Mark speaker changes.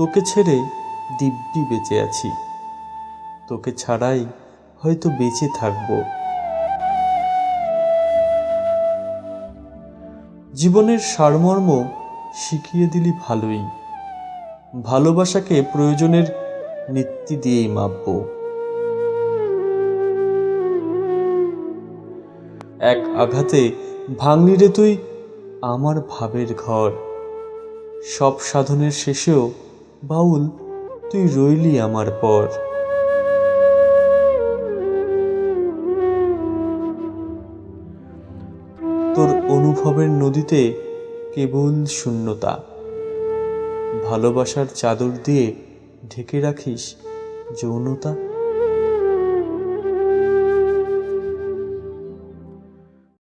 Speaker 1: তোকে ছেড়ে দিব্যি বেঁচে আছি। তোকে ছাড়াই হয়তো বেঁচে থাকব। জীবনের সারমর্ম শিখিয়ে দিলি ভালোই। ভালোবাসাকে প্রয়োজনের নীতি দিয়েই মাপবো। এক আঘাতে ভাঙলি রে তুই আমার ভাবের ঘর। সব সাধনের শেষেও বাউল, তুই রইলি আমার পর। তোর অনুভবের নদীতে কেবল শূন্যতা। ভালোবাসার চাদর দিয়ে ঢেকে রাখিস যৌনতা।